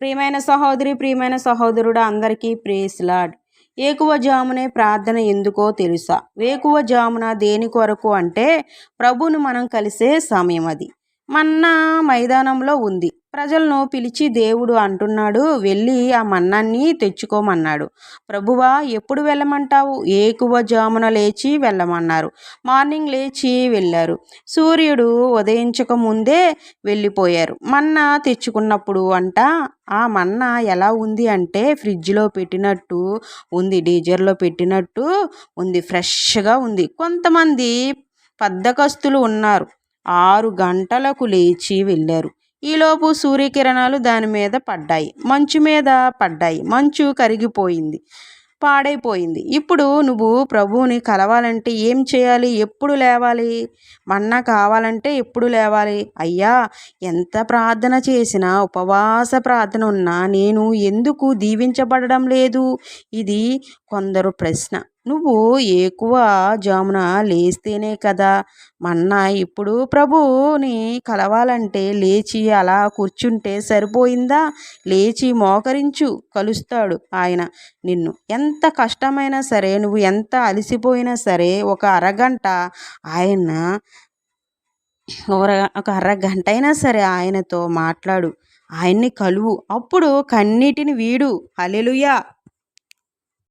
ప్రియమైన సహోదరి ప్రియమైన సహోదరుడు అందరికీ ప్రేస్లాడ్ ఏకువ జామునే ప్రార్థన ఎందుకో తెలుసా? వేకువ జామున దేని కొరకు అంటే ప్రభును మనం కలిసే సమయం అది. మన్నా మైదానంలో ఉంది. ప్రజలను పిలిచి దేవుడు అంటున్నాడు వెళ్ళి ఆ మన్నాన్ని తెచ్చుకోమన్నాడు. ప్రభువా ఎప్పుడు వెళ్ళమంటావు? ఏకువ జామున లేచి వెళ్ళమన్నారు. మార్నింగ్ లేచి వెళ్ళారు. సూర్యుడు ఉదయించక ముందే వెళ్ళిపోయారు. మన్నా తెచ్చుకున్నప్పుడు అంట ఆ మన్నా ఎలా ఉంది అంటే ఫ్రిడ్జ్లో పెట్టినట్టు ఉంది డీజర్లో పెట్టినట్టు ఉంది ఫ్రెష్గా ఉంది. కొంతమంది పద్దకస్తులు ఉన్నారు. ఆరు గంటలకు లేచి వెళ్ళారు. ఈలోపు సూర్యకిరణాలు దాని మీద పడ్డాయి. మంచు మీద పడ్డాయి. మంచు కరిగిపోయింది. పాడైపోయింది. ఇప్పుడు నువ్వు ప్రభువుని కలవాలంటే ఏం చేయాలి? ఎప్పుడు లేవాలి? మన్నా కావాలంటే ఎప్పుడు లేవాలి? అయ్యా ఎంత ప్రార్థన చేసినా ఉపవాస ప్రార్థన ఉన్నా నేను ఎందుకు దీవించబడడం లేదు? ఇది కొందరు ప్రశ్న. నువ్వు ఎక్కువ జామున లేస్తేనే కదా. మన్న ఇప్పుడు ప్రభుని కలవాలంటే లేచి అలా కూర్చుంటే సరిపోయిందా? లేచి మోకరించు కలుస్తాడు ఆయన. నిన్ను ఎంత కష్టమైనా సరే నువ్వు ఎంత అలసిపోయినా సరే ఒక అరగంట ఆయన ఒక అరగంట అయినా సరే ఆయనతో మాట్లాడు. ఆయన్ని కలువు. అప్పుడు కన్నీటిని వీడు. అలెలుయా